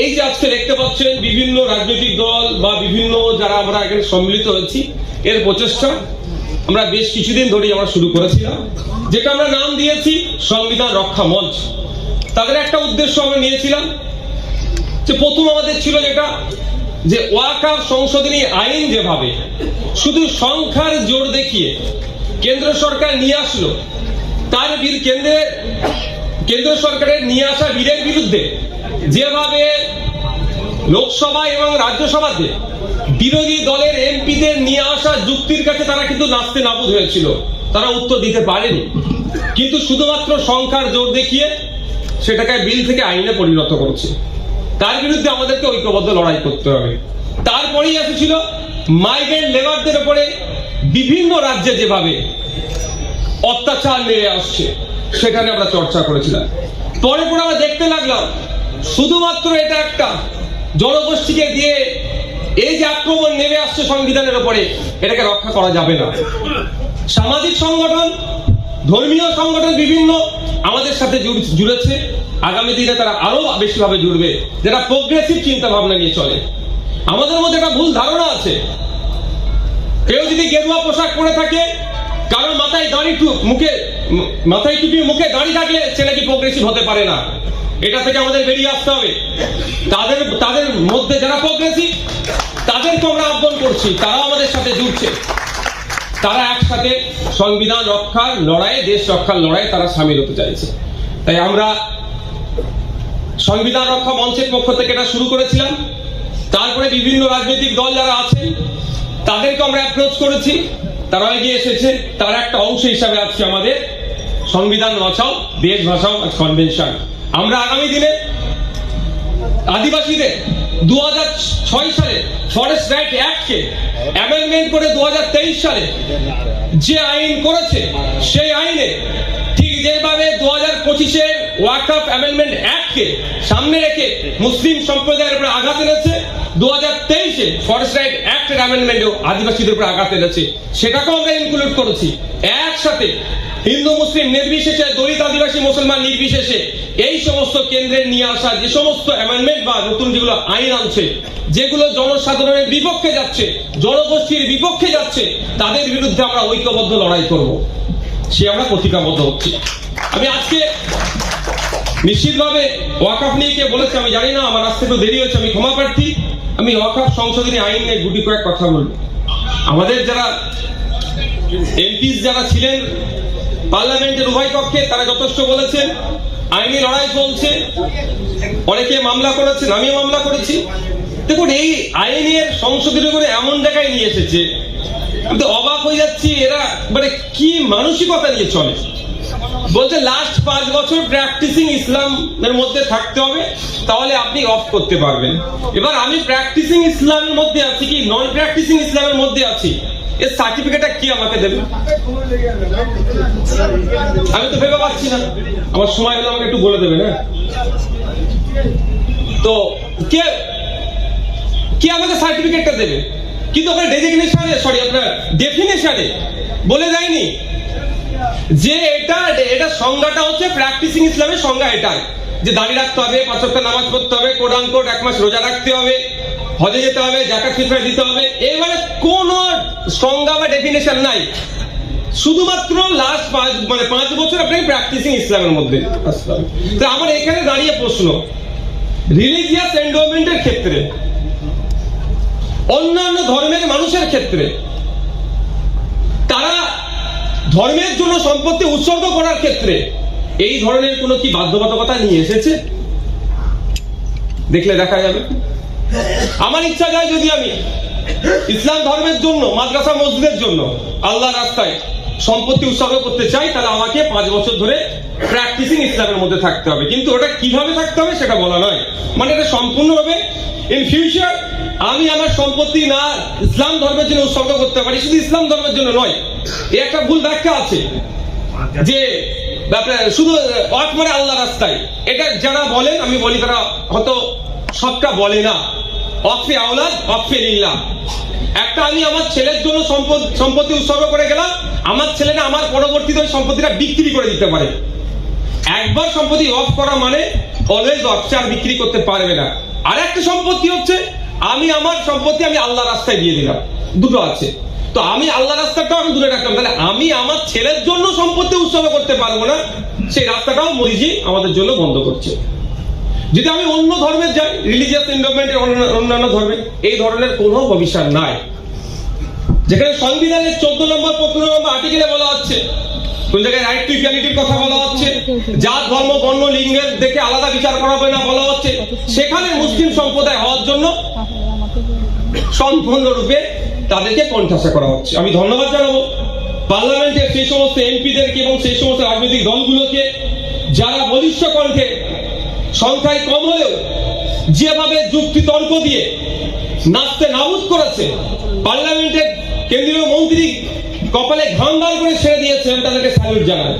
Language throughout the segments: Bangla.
এই যে আজকে দেখতে পাচ্ছেন বিভিন্ন রাজনৈতিক দল বা বিভিন্ন যারা আমরা এখানে সম্মিলিত হয়েছি, এর প্রচেষ্টা আমরা বেশ কিছুদিন ধরেই আমরা শুরু করেছিলাম, যেটা আমরা নাম দিয়েছি সংবিধান রক্ষা মঞ্চ। তাদের একটা উদ্দেশ্য আমরা নিয়েছিলাম যে প্রথম আমাদের ছিল যেটা, যে ওয়াকার সংশোধনী আইন যেভাবে, শুধু সংখ্যার জোর দেখিয়ে কেন্দ্র সরকার নিয়ে আসলো, তার কেন্দ্রে কেন্দ্র সরকারের নিয়ে আসা বীরের বিরুদ্ধে যেভাবে লোকসভা এবং রাজ্যসভাতে বিরোধী দলের এমপিদের নিয়ে আসা যুক্তির কাছে তারা কিন্তু নাচতে নাবুদ হয়েছিল। তারা উত্তর দিতে পারেনি। কিন্তু শুধুমাত্র সংখ্যার জোর দেখিয়ে সেটাকে বিল থেকে আইনে পরিণত করছে। তার বিরুদ্ধে আমাদেরকে ঐক্যবদ্ধ লড়াই করতে হবে। তারপরেই এসেছিল মাইগ্রেন্ট লেবারদের উপরে বিভিন্ন রাজ্যে যেভাবে অত্যাচার নেমে আসছে, সেখানে আমরা চর্চা করেছিলাম। পরে পরে আমরা দেখতে লাগলাম শুধুমাত্র এটা একটা জনগোষ্ঠীকে দিয়ে এই যে আক্রমণ নেমে আসছে সংবিধানের উপরে, এটাকে রক্ষা করা যাবে না। সামাজিক সংগঠন, ধর্মীয় সংগঠন বিভিন্ন আমাদের সাথে জুড়েছে। আগামী দিনে তারা আরও বেশিভাবে জুড়বে যারা প্রোগ্রেসিভ চিন্তা ভাবনা নিয়ে চলে। আমাদের মধ্যে একটা ভুল ধারণা আছে। কেউ যদি গেরুয়া পোশাক পরে থাকে কারোর মাথায় দাড়ি মুখে, মাথায় টুপি মুখে দাড়ি থাকলে সে নাকি প্রোগ্রেসিভ হতে পারে না। এটা থেকে আমাদের বেরিয়ে আসতে হবে। তাদের তাদের মধ্যে যারা প্রোগ্রেসিভ তাদেরকে আমরা আহ্বান করছি, তারাও আমাদের সাথে জুড়ছে। তারা একসাথে সংবিধান রক্ষার লড়াইয়ে, দেশ রক্ষার লড়াইয়ে তারা সামিল হতে চাইছে। তাই আমরা সংবিধান রক্ষা মঞ্চের পক্ষ থেকে এটা শুরু করেছিলাম। তারপরে বিভিন্ন রাজনৈতিক দল যারা আছেন, তাদেরকে আমরা অ্যাপ্রোচ করেছি। তারা এগিয়ে এসেছে। তার একটা অংশ হিসাবে আজকে আমাদের সংবিধান বাঁচাও দেশ ভাষাও কনভেনশন আমরা আগামী দিনে আদিবাসীদের দু ছয় সালে ফরেস্ট রাইট অ্যাক্টকে অ্যামেন্ডমেন্ট করে দুহাজার তেইশ সালে যে আইন করেছে, সেই আইনে ঠিক যেভাবে দু হাজার পঁচিশের ওয়াকআপ অ্যামেন্ডমেন্ট অ্যাক্টকে সামনে রেখে মুসলিম সম্প্রদায়ের উপরে আঘাত এনেছে দু হাজার তেইশে ফরেস্ট রাইট অ্যাক্টের অ্যামেন্ডমেন্টও আদিবাসীদের উপরে আঘাত এনেছে। সেটাকেও আমরা ইনক্লুড করেছি। একসাথে হিন্দু, মুসলিম নির্বিশেষে দলিত আদিবাসী মুসলমান নির্বিশেষে এই সমস্ত কেন্দ্রের নিয়ে আসা যে সমস্ত অ্যামেন্ডমেন্ট বা নতুন যেগুলো আইন আনছে, যেগুলো জনসাধারণের বিপক্ষে যাচ্ছে, জনগোষ্ঠীর বিপক্ষে যাচ্ছে, তাদের বিরুদ্ধে আমরা ঐক্যবদ্ধ লড়াই করব। সে আমরা প্রতিজ্ঞাবদ্ধ হচ্ছি। আমি আজকে নিশ্চিতভাবে ওয়াকাফ নিয়ে কে বলেছে আমি জানি না, আমার আসতে একটু দেরি হয়েছে, আমি ক্ষমা প্রার্থী। আমি ওয়াকাফ সংশোধনী আইন নিয়ে গুটি কয়েক কথা বলব। আমাদের যারা এমপিস যারা ছিলেন, পার্লামেন্টের উভয় পক্ষে তারা যথেষ্ট বলেছেন আইনি লড়াই চলছে। অনেকে মামলা করেছেন, আমিও মামলা করেছি। দেখুন, এই আইনের সংশোধনী করে এমন জায়গায় নিয়ে এসেছে, আমি তো অবাক হয়ে যাচ্ছি, এরা মানে কি মানসিকতা নিয়ে চলে। বলছে লাস্ট পাঁচ বছর প্র্যাকটিসিং ইসলামের মধ্যে থাকতে হবে, তাহলে আপনি অফ করতে পারবেন। এবার আমি প্র্যাকটিসিং ইসলামের মধ্যে আছি কি নন প্র্যাকটিসিং ইসলামের মধ্যে আছি? এর সার্টিফিকেটটা কি আমাকে দেবে? আমি তো ভেবে পাচ্ছি না। আমার সময় হলে আমাকে একটু বলে দেবে, না? তো কে কে আমাকে সার্টিফিকেটটা দেবে? কিন্তু ওখানে ডেজিগনেশনে সরি আপনার ডেফিনেশনে বলে দেয়নি যে এটা এটা সংজ্ঞাটা হচ্ছে প্র্যাকটিসিং ইসলামের সংজ্ঞা এটাই। যে দাঁড়িয়ে রাখতে হবে, পাঁচ নামাজ পড়তে হবে কোরআন কোড এক মাস রোজা রাখতে হবে হজে যেতে হবে জাকাত ফিতরা দিতে হবে। এবারে কোন সংজ্ঞা বা ডেফিনেশন নাই। শুধুমাত্র লাস্ট পাঁচ মানে পাঁচ বছর আপনাকে প্র্যাকটিসিং ইসলামের মধ্যে। তো আমার এখানে দাঁড়িয়ে প্রশ্ন। রিলিজিয়াস এন্ডোমেন্টের ক্ষেত্রে অন্যান্য ধর্মের মানুষের ক্ষেত্রে তারা ধর্মের জন্য সম্পত্তি উৎসর্গ করার ক্ষেত্রে এই ধরনের কোনো কি বাধ্যবাধকতা নিয়ে এসেছে? দেখলে দেখা যাবে। আমার ইচ্ছা যায় যদি আমি ইসলাম ধর্মের জন্য, মাদ্রাসা মসজিদের জন্য আল্লাহ রাস্তায় সম্পত্তি উৎসর্গ করতে চাই, তাহলে আমাকে পাঁচ বছর ধরে প্র্যাকটিসিং ইসলামের মধ্যে থাকতে হবে। কিন্তু ওটা কীভাবে থাকতে হবে সেটা বলা নয়। মানে এটা সম্পূর্ণভাবে ইন ফিউচার আমি আমার সম্পত্তি না ইসলাম ধর্মের জন্য উৎসর্গ করতে পারি, শুধু ইসলাম ধর্মের জন্য নয়। এ একটা ভুল ব্যাখ্যা আছে যে শুধু ওয়াক মানে আল্লাহ রাস্তায়। এটা যারা বলেন, আমি বলি তারা হয়তো সবটা বলে না। অফে আওলাদ, অফে লিল্লাহ একটা আমি আমার ছেলের জন্য সম্পদ সম্পত্তি উৎসর্গ করে গেলাম, আমার ছেলেরা আমার পরবর্তীতে ওই সম্পত্তিটা বিক্রি করে দিতে পারে। একবার সম্পত্তি অফ করা মানে অলওয়েজ অফ আর বিক্রি করতে পারবে না। আর একটা সম্পত্তি হচ্ছে, আমি আমার সম্পত্তি আমি আল্লাহ রাস্তায় দিয়ে দিলাম। দুটো আছে। তো আমি আল্লাহ রাস্তাটাও আমি দূরে রাখলাম। তাহলে আমি আমার ছেলের জন্য সম্পত্তি উৎসর্গ করতে পারব না, সেই রাস্তাটাও মরিজি আমাদের জন্য বন্ধ করছে। যদি আমি অন্য ধর্মের যাই রিলিজিয়াস এনভারনমেন্টের অন্যান্য ধর্মে, এই ধরনের কোনো ভবিষ্যৎ নাই। যেখানে সংবিধানের চোদ্দ নম্বর পনেরো নম্বর আর্টিকেলে বলা হচ্ছে, কোন জায়গায় রাইট টু ইকুয়ালিটির কথা বলা হচ্ছে, জাত, ধর্ম, বর্ণ, লিঙ্গের দেখে আলাদা বিচার করা হবে না বলা হচ্ছে, সেখানে মুসলিম সম্প্রদায় হওয়ার জন্য সম্পূর্ণরূপে তাদেরকে কণ্ঠাসা করা হচ্ছে। আমি ধন্যবাদ জানাব। পার্লামেন্টের সেই সমস্ত এমপিদেরকে এবং সেই সমস্ত রাজনৈতিক দলগুলোকে, যারা বলিষ্ঠ কণ্ঠে সংখ্যায় কম হলেও যেভাবে যুক্তি তর্ক দিয়ে নাচতে নাবুদ করেছে, পার্লামেন্টের কেন্দ্রীয় মন্ত্রী কপালে ঘাম বার করে ছেড়ে দিয়েছে আমি তাদেরকে স্যালুট জানাই।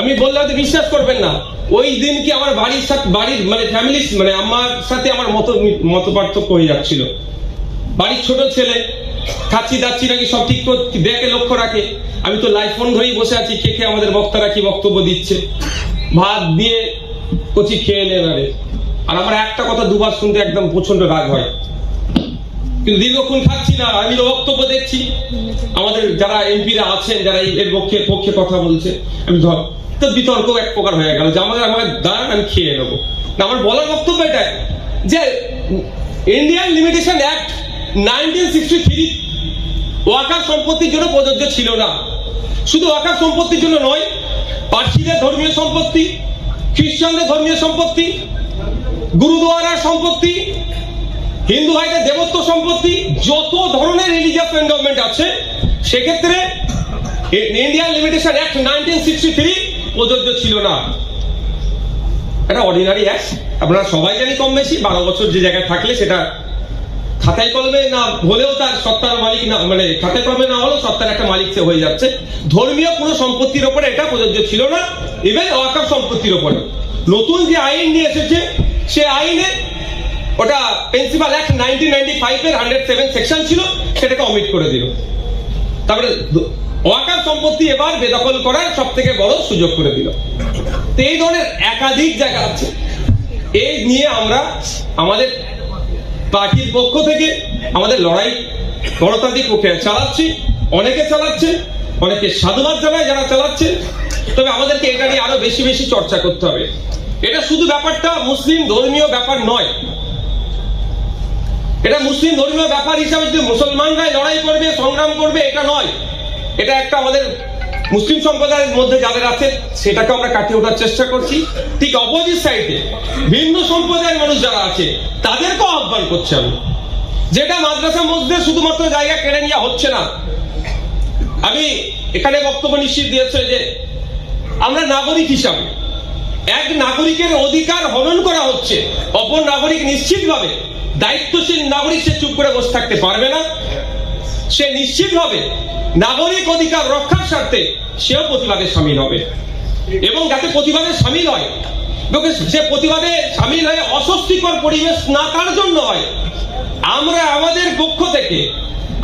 আমি বললে হয়তো বিশ্বাস করবেন না, ওই দিন কি আমার বাড়ির সাথে, বাড়ির মানে ফ্যামিলি মানে আমার সাথে আমার মত মত পার্থক্য হয়ে যাচ্ছিল। বাড়ির ছোট ছেলে, খাচ্ছি দাচ্ছি নাকি সব ঠিক দেখে লক্ষ্য রাখে। আমি তো লাইভ ফোন ধরেই বসে আছি, কে কে আমাদের বক্তারা কি বক্তব্য দিচ্ছে। ভাত দিয়ে কচি খেয়ে নেন আরে। আর আমার একটা কথা দুবার শুনতে একদম প্রচণ্ড রাগ হয়। কিন্তু দীর্ঘক্ষণ খাচ্ছি না, আমি তো বক্তব্য দেখছি। আমাদের যারা এমপিরা আছেন, যারা এর পক্ষে পক্ষে কথা বলছে, আমি ধর, তো বিতর্ক এক প্রকার হয়ে গেল যে আমাদের আমাকে দাঁড়ান, আমি খেয়ে নেব। না, আমার বলার বক্তব্য এটাই যে Indian limitation act nineteen sixty three Waker সম্পত্তির জন্য প্রযোজ্য ছিল না। শুধু ওয়াকার সম্পত্তির জন্য নয়, পার্সিদের ধর্মীয় সম্পত্তি খ্রিস্টানদের ধর্মীয় সম্পত্তি, গুরুদুয়ারার সম্পত্তি, হিন্দু ভাইদের দেবত্ব সম্পত্তি, যত ধরনের রিলিজিয়াস এন্ডোমেন্ট আছে, সেক্ষেত্রে Indian limitation act nineteen sixty three প্রযোজ্য ছিল না। এটা অর্ডিনারি অ্যাক্ট আপনারা সবাই জানি কম বেশি, বারো বছর যে জায়গায় থাকলে সেটা খাতায় কলমে না হলেও তার সত্তার মালিক না মানে খাতায় কলমে না হলেও সত্তার একটা মালিক সে হয়ে যাচ্ছে। ধর্মীয় কোনো সম্পত্তির ওপরে এটা প্রযোজ্য ছিল না ইভেন ওয়াকার সম্পত্তির ওপরে। নতুন যে আইন নিয়ে এসেছে, সে আইনে ওটা principal act nineteen ninety five এর হান্ড্রেড সেভেন সেকশন ছিল, সেটাকে অমিট করে দিল। তারপরে ওয়াকার সম্পত্তি এবার বেদখল করার সব থেকে বড় সুযোগ করে দিল। এই ধরনের একাধিক জায়গা আছে। এই নিয়ে আমরা আমাদের পার্টির পক্ষ থেকে আমাদের লড়াই গণতান্ত্রিক পক্ষে চালাচ্ছি, অনেকে চালাচ্ছে অনেকে সাধুবাদ জানায় যারা চালাচ্ছে তবে আমাদেরকে এটা নিয়ে আরও বেশি বেশি চর্চা করতে হবে। এটা শুধু ব্যাপারটা মুসলিম ধর্মীয় ব্যাপার নয়। এটা মুসলিম ধর্মীয় ব্যাপার হিসাবে যদি মুসলমানরাই লড়াই করবে, সংগ্রাম করবে, এটা নয়। এটা একটা আমাদের মুসলিম সম্প্রদায়ের মধ্যে যাদের আছে, সেটাকে আমরা কাটিয়ে ওঠার চেষ্টা করছি। ঠিক অপোজিট সাইডে ভিন্ন সম্প্রদায়ের মানুষ যারা আছে, তাদেরকেও আহ্বান করছি আমি। যেটা মাদ্রাসা মধ্যে শুধুমাত্র জায়গা কেড়ে নেওয়া হচ্ছে না। আমি এখানে বক্তব্য নিশ্চিত দিয়েছে যে, আমরা নাগরিক হিসাবে এক নাগরিকের অধিকার হনন করা হচ্ছে। অপর নাগরিক নিশ্চিতভাবে দায়িত্বশীল নাগরিক সে চুপ করে বসে থাকতে পারবে না। সে নিশ্চিতভাবে নাগরিক অধিকার রক্ষার স্বার্থে সেও প্রতিবাদে সামিল হবে। এবং যাতে প্রতিবাদে সামিল হয় সে প্রতিবাদে সামিল হয়ে অস্বস্তিকর পরিবেশ না তার জন্য হয়, আমরা আমাদের পক্ষ থেকে,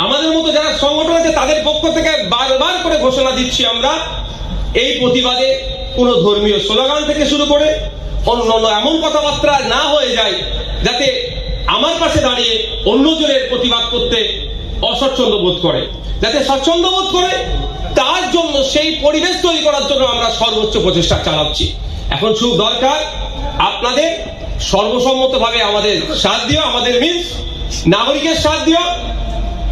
আমাদের মতো যারা সংগঠন আছে তাদের পক্ষ থেকে বারবার করে ঘোষণা দিচ্ছি আমরা, এই প্রতিবাদে কোনো ধর্মীয় স্লোগান থেকে শুরু করে অন্য অন্য এমন কথাবার্তা না হয়ে যায়, যাতে আমার পাশে দাঁড়িয়ে অন্যজনের প্রতিবাদ করতে অস্বচ্ছন্দ বোধ করে। যাতে স্বচ্ছন্দ বোধ করে, তার জন্য সেই পরিবেশ তৈরি করার জন্য আমরা সর্বোচ্চ প্রচেষ্টা চালাচ্ছি। এখন শুধু দরকার। আপনাদের সর্বসম্মতভাবে আমাদের সাথ দিও, আমাদের মিন্স নাগরিকের সাথ দিও।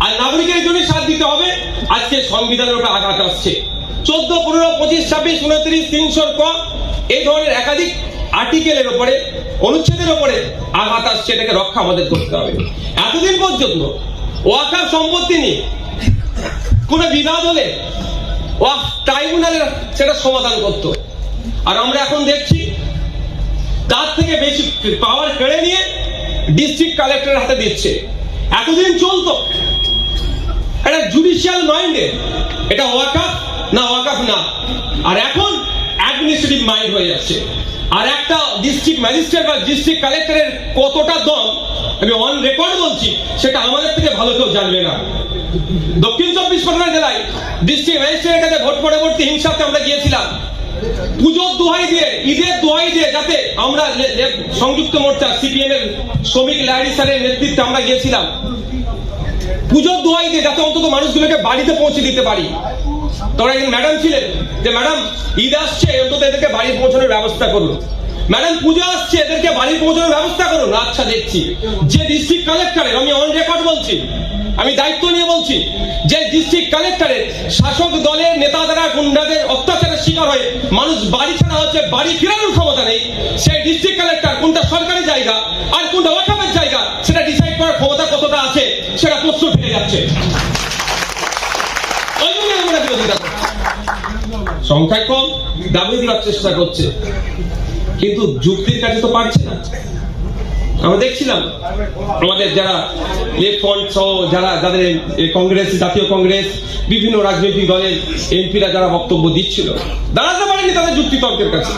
আর নাগরিকের জন্য সাথ দিতে হবে। আজকে সংবিধানের উপর আঘাত আসছে। চোদ্দ, পনেরো, পঁচিশ, ছাব্বিশ, উনত্রিশ, তিনশোর ক, এই ধরনের একাধিক আর্টিকেলের ওপরে অনুচ্ছেদের ওপরে আঘাত আসছে। এটাকে রক্ষা আমাদের করতে হবে। এতদিন পর্যন্ত ওয়াকার সম্পত্তি নিয়ে কোনো বিবাদ হলে? ওয়াক ট্রাইব্যুনালের সেটা সমাধান করত। আর আমরা এখন দেখছি, তার থেকে বেশি পাওয়ার কেড়ে নিয়ে ডিস্ট্রিক্ট কালেক্টরের হাতে দিচ্ছে। এতদিন চলতো। একটা জুডিশিয়াল মাইন্ডে এটা ওয়াকাফ না ওয়াকাফ না। আর এখন অ্যাডমিনিস্ট্রেটিভ মাইন্ড হয়ে যাচ্ছে। আর একটা ডিস্ট্রিক্ট ম্যাজিস্ট্রেট বা ডিস্ট্রিক্ট কালেক্টরের কতটা দম আমি অন রেকর্ড বলছি, সেটা আমাদের থেকে ভালো কেউ জানবে না। দক্ষিণ চব্বিশ পরগনা জেলায় ডিস্ট্রিক্ট ম্যাজিস্ট্রেটের কাছে ভোট পরবর্তী হিংসাতে আমরা গিয়েছিলাম। পুজোর দোহাই দিয়ে, ঈদের দোহাই দিয়ে যাতে আমরা সংযুক্ত মোর্চা সিপিএম এর শ্রমিক লাইরি স্যারের নেতৃত্বে আমরা গিয়েছিলাম। পুজোর দোহাই দিয়ে যাতে অন্তত মানুষগুলোকে বাড়িতে পৌঁছে দিতে পারি। তোরা একজন ম্যাডাম ছিলেন যে ম্যাডাম ঈদ আসছে, অন্তত এদেরকে বাড়ি পৌঁছানোর ব্যবস্থা করুন। ম্যাডাম, পুজো আসছে, এদেরকে বাড়ি পৌঁছানোর ব্যবস্থা করুন। আচ্ছা দেখছি। যে ডিস্ট্রিক্ট কালেক্টরের আমি অন রেকর্ড বলছি, আমি দায়িত্ব নিয়ে বলছি, যে ডিস্ট্রিক্ট কালেক্টরের শাসক দলের নেতাদের গুন্ডাদের অত্যাচারের শিকার হয়ে মানুষ বাড়ি ছাড়া হচ্ছে, বাড়ি ফেরানোর ক্ষমতা নেই, সেই ডিস্ট্রিক্ট কালেক্টর কোনটা সরকারি জায়গা আর কোনটা ওয়াকাফের জায়গা, সেটা ডিসাইড করার ক্ষমতা কতটা আছে, সেটা প্রশ্ন থেকে যাচ্ছে। সংখ্যায় কম, দাবি দেওয়ার চেষ্টা করছে। কিন্তু যুক্তির কাছে তো পারছে না। আমরা দেখছিলাম আমাদের যারা লেফট সহ যারা, যাদের কংগ্রেস, জাতীয় কংগ্রেস, বিভিন্ন রাজনৈতিক দলের এমপিরা যারা বক্তব্য দিচ্ছিল, দাঁড়াতে পারেনি তাদের যুক্তি তর্কের কাছে।